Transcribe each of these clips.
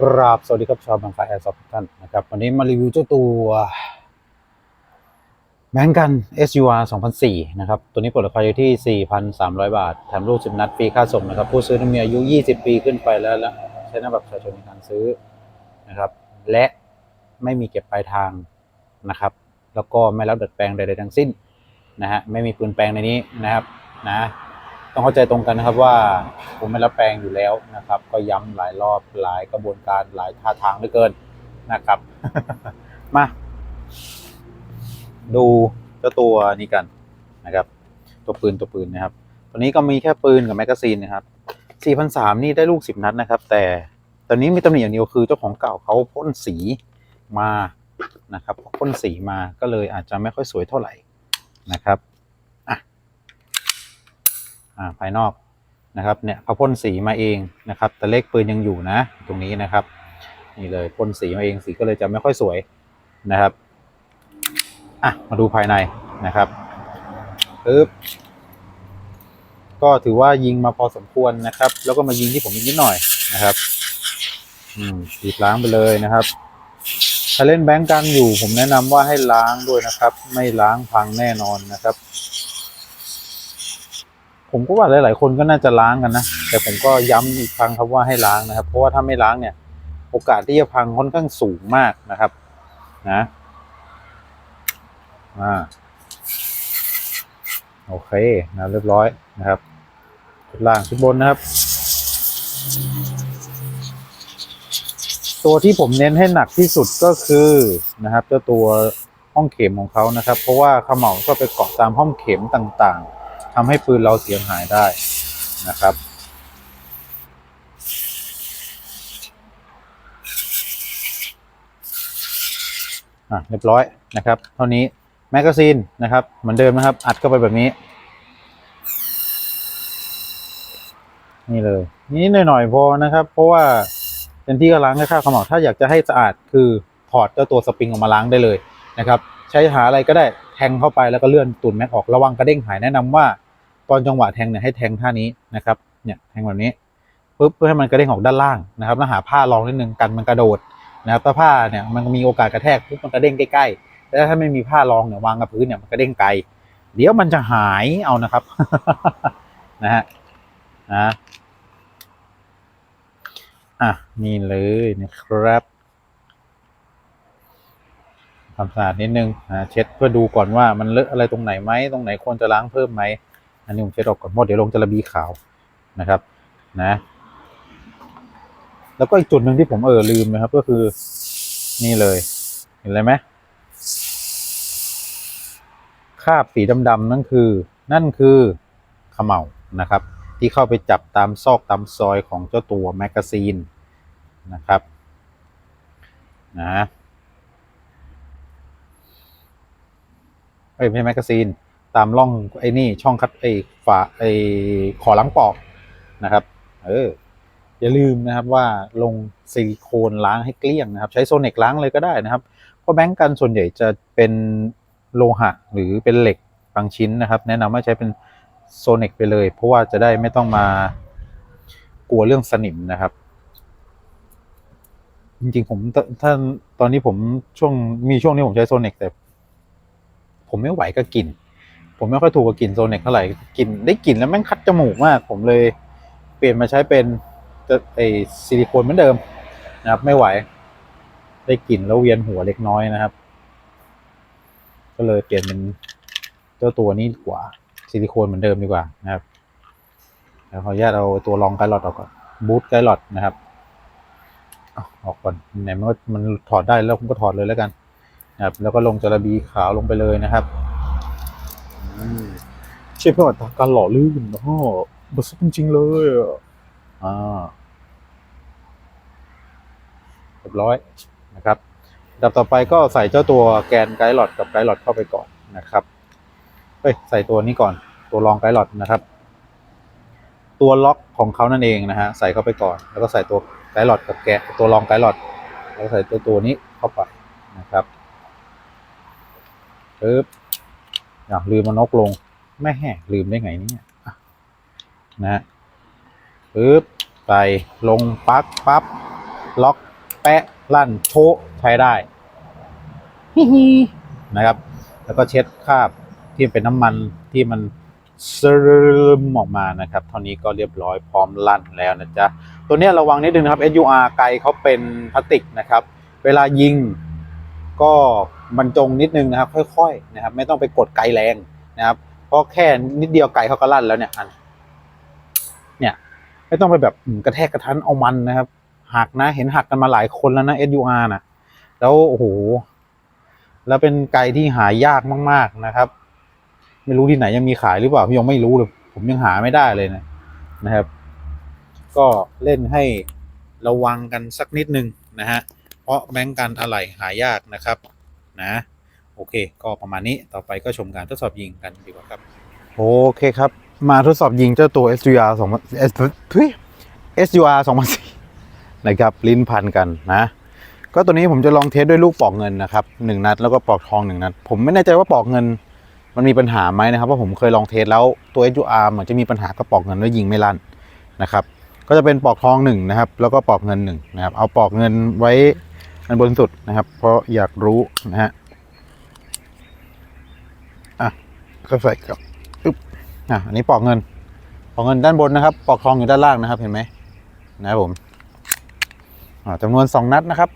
กราบสวัสดีครับชาวบางไฟแอร์ซอฟทุกท่านนะครับ วันนี้มารีวิวเจ้าตัวแบงกัน SUR 2004 นะครับ ตัวนี้เปิดราคาอยู่ที่ 4,300 บาท แถมลูก 10 นัดฟรีค่าส่งนะครับ ผู้ซื้อต้องมีอายุ 20 ปีขึ้นไปแล้วและใช้หน้าบัตรประชาชนในการซื้อนะครับ และไม่มีเก็บปลายทางนะครับ แล้วก็ไม่รับดัดแปลงใดๆทั้งสิ้นนะฮะไม่มีปืนแปลงในนี้นะครับนะ ต้องเข้าใจตรงกันนะครับว่าผมไม่รับแปลงอยู่แล้วนะครับ ก็ย้ำหลายรอบหลายกระบวนการหลายท่าทางเหลือเกินนะครับ มา ดูเจ้าตัวนี้กันนะครับ ตัวปืนตัวปืนนะครับ ตัวนี้ก็มีแค่ปืนกับแมกกาซีนนะครับ4,003นี่ได้ลูก 10 นัดนะครับ แต่ตอนนี้มีตำหนิอย่างเดียวคือเจ้าของเก่าเขาพ่นสีมานะครับพ่นสีมาก็เลยอาจจะไม่ค่อยสวยเท่าไหร่นะครับ ภายนอกนะครับเนี่ยเขาพ่นสีมาเองนะครับแต่เลขปืนยังอยู่นะตรงนี้นะครับนี่เลยพ่นสีมาเองสีก็เลยจะไม่ค่อยสวยนะครับอะมาดูภายในนะครับปึ๊บก็ถือว่ายิงมาพอสมควรนะครับ แล้วก็มายิงที่ผมอีกนิดหน่อยนะครับ อืมฉีดล้างไปเลยนะครับ ถ้าเล่นแบงก์กันอยู่ ผมแนะนำว่าให้ล้างด้วยนะครับ ไม่ล้างพังแน่นอนนะครับ ผมก็ว่าหลาย ๆ คนก็น่าจะล้างกันนะ แต่ผมก็ย้ำอีกครั้งครับว่าให้ล้างนะครับ เพราะว่าถ้าไม่ล้างเนี่ย โอกาสที่จะพังค่อนข้างสูงมากนะครับ นะอ่าโอเคนะเรียบร้อยนะครับชุดล่างชุดบนนะครับ ตัวที่ผมเน้นให้หนักที่สุดก็คือนะครับเจ้าตัวห้องเข็มของเขานะครับ เพราะว่าเขม่าก็ไปเกาะตามห้องเข็มต่างๆ ทำให้ปืนเราเสียหายได้นะครับ อะเรียบร้อยนะครับ เท่านี้แมกกาซีนนะครับ เหมือนเดิมนะครับ อัดเข้าไปแบบนี้ นี่เลยนี่หน่อยๆพอนะครับ เพราะว่าเป็นที่ก็ล้างแค่ข้าวขมเหลาถ้าอยากจะให้สะอาดคือถอดเจ้าตัวสปริงออกมาล้างได้เลยนะครับ ใช้หาอะไรก็ได้แทงเข้าไปแล้วก็เลื่อนตุ่นแม็กออกระวังกระเด้งหายแนะนำว่า ตอนจังหวะแทงเนี่ยให้แทงท่านี้นะครับเนี่ยแทงแบบนี้ปุ๊บเพื่อให้มันกระเด้งออกด้านล่างนะครับแล้วหาผ้ารองนิดนึงกันมันกระโดดนะครับถ้าผ้าเนี่ยมันมีโอกาสกระแทกปุ๊บมันกระเด้งใกล้ๆแต่ถ้าไม่มีผ้ารองเนี่ยวางกับพื้นเนี่ยมันกระเด้งไกล เดี๋ยวมันจะหายเอานะครับนะฮะนะอะนี่เลยนะครับทำสะอาดนิดนึงนะเช็ดเพื่อดูก่อนว่ามันเลอะอะไรตรงไหนไหมตรงไหนควรจะล้างเพิ่มไหม อันนี้ผมเช็ดออกก่อนเพราะเดี๋ยวลงจะระบีขาวนะครับนะ แล้วก็อีกจุดหนึ่งที่ผมเออลืมนะครับ ก็คือนี่เลย เห็นอะไรไหมคราบสีดำๆนั่นคือ นั่นคือเขม่านะครับ ที่เข้าไปจับตามซอกตามซอยของเจ้าตัวแมกกาซีนนะครับนะเอ้ยไม่ใช่แมกกาซีน ตามร่องไอ้นี่ช่องคัดไอ้ฝาไอ้ขอล้างปอกนะครับ เอออย่าลืมนะครับว่าลงซิลิโคนล้างให้เกลี้ยงนะครับ ใช้โซเนกล้างเลยก็ได้นะครับ เพราะแบงก์กันส่วนใหญ่จะเป็นโลหะหรือเป็นเหล็กบางชิ้นนะครับ แนะนำว่าใช้เป็นโซเนกไปเลย เพราะว่าจะได้ไม่ต้องมากลัวเรื่องสนิมนะครับ จริงๆผมถ้าตอนนี้ผมช่วงมีช่วงนี้ผมใช้โซเนกแต่ ผมไม่ไหวกับกลิ่น ผมไม่ค่อยถูกกับกลิ่นโซเนกเท่าไหร่กลิ่นได้กลิ่นแล้วแม่งคัดจมูกมาก ผมเลยเปลี่ยนมาใช้เป็นไอซิลิโคนเหมือนเดิมนะครับ ไม่ไหว ได้กลิ่นแล้วเวียนหัวเล็กน้อยนะครับ ก็เลยเปลี่ยนเป็นเจ้าตัวนี้ดีกว่าซิลิโคนเหมือนเดิมดีกว่านะครับแล้วขออนุญาตเอาตัวรองไกด์ลอดออกก่อนบูทไกด์ลอดนะครับออกก่อนไหนมันก็มันถอดได้แล้วผมก็ถอดเลยแล้วกันนะครับ แล้วก็ลงจระบีขาวลงไปเลยนะครับ เชื่อเพื่ออัตราการหล่อลื่นอ๋อบสุดจริงๆเลยอะอ่าเรียบร้อยนะครับดับต่อไปก็ใส่เจ้าตัวแกนไกด์หลอดกับไกด์หลอดเข้าไปก่อนนะครับเอ้ยใส่ตัวนี้ก่อนตัวรองไกด์หลอดนะครับ ตัวล็อกของเขานั่นเองนะฮะใส่เข้าไปก่อน แล้วก็ใส่ตัวไกด์หลอดกับแกะตัวรองไกด์หลอดแล้วใส่ตัวตัวนี้เข้าไปนะครับปึ๊บอย่าลืมมานกลง ไม่แห่ลืมได้ไงเนี่ยอะนะฮะปึ๊บใส่ลงปลั๊กปั๊บล็อกะลั่นโชะใช้ได้ฮิฮินะครับ แล้วก็เช็ดคราบที่เป็นน้ำมันที่มันซึมออกมานะครับ เท่านี้ก็เรียบร้อยพร้อมลั่นแล้วนะจ๊ะ ตัวเนี้ยระวังนิดนึงนะครับ SUR ไกลเขาเป็นพลาสติกนะครับ เวลายิงก็บรรจงนิดนึงนะครับ ค่อยๆนะครับ ไม่ต้องไปกดไกลแรงนะครับ เพราะแค่นิดเดียวไกลเขาก็ลั่นแล้วเนี่ยอัน เนี่ย ไม่ต้องไปแบบกระแทกกระทันเอามันนะครับหักนะเห็นหักกันมาหลายคนแล้วนะ SUR นะแล้วโอ้โหแล้วเป็นไก่ที่หายากมาก ๆนะครับ ไม่รู้ที่ไหนยังมีขายหรือเปล่าพี่ยังไม่รู้เลยผมยังหาไม่ได้เลยนะนะครับ ก็เล่นให้ระวังกันสักนิดนึงนะฮะเพราะแบงก์กันอะไหล่หายากนะครับ นะ โอเค ก็ประมาณนี้ต่อไปก็ชมการทดสอบยิงกันดีกว่าครับ โอเคครับ มาทดสอบยิงเจ้าตัว SUR 2 SUR 2004นะครับ ลิ้นพันกันนะ ก็ตัวนี้ผมจะลองเทสด้วยลูกปอกเงินนะครับหนึ่งนัดแล้วก็ปอกทองหนึ่งนัด ผมไม่แน่ใจว่าปอกเงินมันมีปัญหาไหมนะครับเพราะผมเคยลองเทสแล้วตัว SUR เหมือนจะมีปัญหากับปอกเงินแล้วยิงไม่ลั่นนะครับก็จะเป็นปอกทองหนึ่งนะครับ แล้วก็ปอกเงินหนึ่งนะครับ เอาปอกเงินไว้อันบนสุดนะครับ เพราะอยากรู้นะฮะอะ ก็ใส่ครับอึ๊บอะอันนี้ปอกเงิน ปอกเงินด้านบนนะครับ ปอกทองอยู่ด้านล่างนะครับเห็นไหมนะครับผมอ่าจำนวนสองนัดนะครับ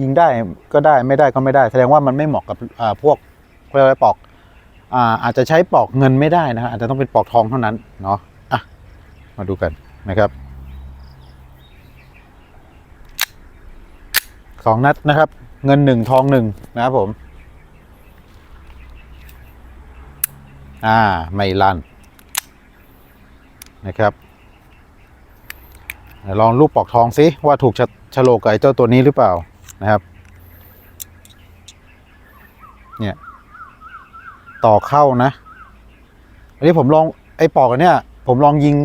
ยิงได้ก็ได้ไม่ได้ก็ไม่ได้ แสดงว่ามันไม่เหมาะกับอ่าพวกเรียกว่าปอกอ่าอาจจะใช้ปอกเงินไม่ได้นะฮะอาจจะต้องเป็นปอกทองเท่านั้นเนาะอะมาดูกันนะครับสองนัดนะครับ เงินหนึ่งทองหนึ่งนะครับผม อ่าไม่ลั่นนะครับลองรูปปอกทองซิว่าถูกชะฉลกกับไอเจ้าตัวนี้หรือเปล่านะครับเนี่ยต่อเข้านะ อันนี้ผมลองไอ้ปอกอันเนี้ยผมลองยิง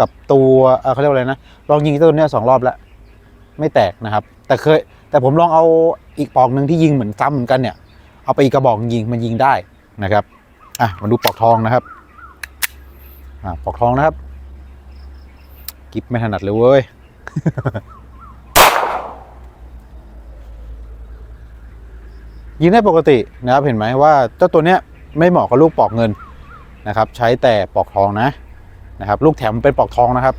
กับตัวเอ่อเขาเรียกว่าอะไรนะลองยิงตัวเนี้ยสองรอบแล้ว ไม่แตกนะครับ แต่เคย แต่ผมลองเอาอีกปอกหนึ่งที่ยิงเหมือนซ้ำเหมือนกันเนี่ยเอาไปอีกกระบอกยิงมันยิงได้นะครับ อะมาดูปอกทองนะครับอ่าปอกทองนะครับกิฟไม่ถนัดเลยเว้ยยิงได้ปกตินะครับเห็นไหมว่าเจ้าตัวเนี้ยไม่เหมาะกับลูกปอกเงินนะครับ ใช้แต่ปอกทองนะนะครับ ลูกแถมเป็นปอกทองนะครับ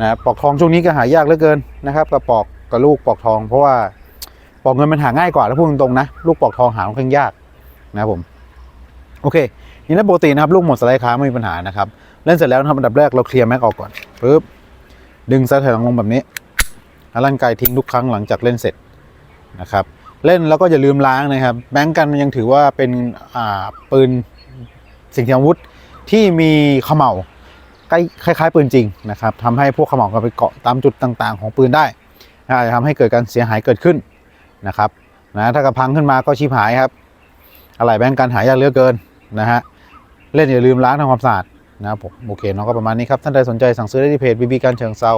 นะปอกทองช่วงนี้ก็หายากเหลือเกินนะครับกับปอกกับลูกปอกทอง เพราะว่าปอกเงินมันหาง่ายกว่าถ้าพูดตรงๆนะลูกปอกทองหาค่อนข้างยากนะครับผม โอเคยิงได้ปกตินะครับลูกหมดสไลด์ค้างไม่มีปัญหานะครับเล่นเสร็จแล้วนะครับอันดับแรกเราเคลียร์แม็กออกก่อนปึ๊บดึงสายถอยหลังลงแบบนี้แล้วลั่นไกทิ้งทุกครั้งหลังจากเล่นเสร็จนะครับ เล่นแล้วก็อย่าลืมล้างนะครับ แบงก์กันมันยังถือว่าเป็นอ่าปืนสิ่งที่อาวุธที่มีเขม่าใกล้คล้าย ๆ ปืนจริงนะครับทำให้พวกเขม่าก็ไปเกาะตามจุดต่าง ๆ ของปืนได้อาจจะทำให้เกิดการเสียหายเกิดขึ้นนะครับนะถ้ากระพังขึ้นมาก็ชิบหายครับ อะไรแบงก์กันหายากเหลือเกิน นะฮะเล่นอย่าลืมล้างทำความสะอาดนะครับผมโอเคเน้องก็ประมาณนี้ครับ ท่านใดสนใจสั่งซื้อได้ที่เพจบีบีการเชิงเซา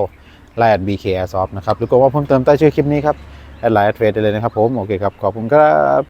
ไลน์บีเคแอร์ซอฟนะครับหรือก็ว่าเพิ่มเติมใต้ชื่อคลิปนี้ครับแอดไลน์แอดเฟซได้เลยนะครับผมโอเคครับขอบคุณครับ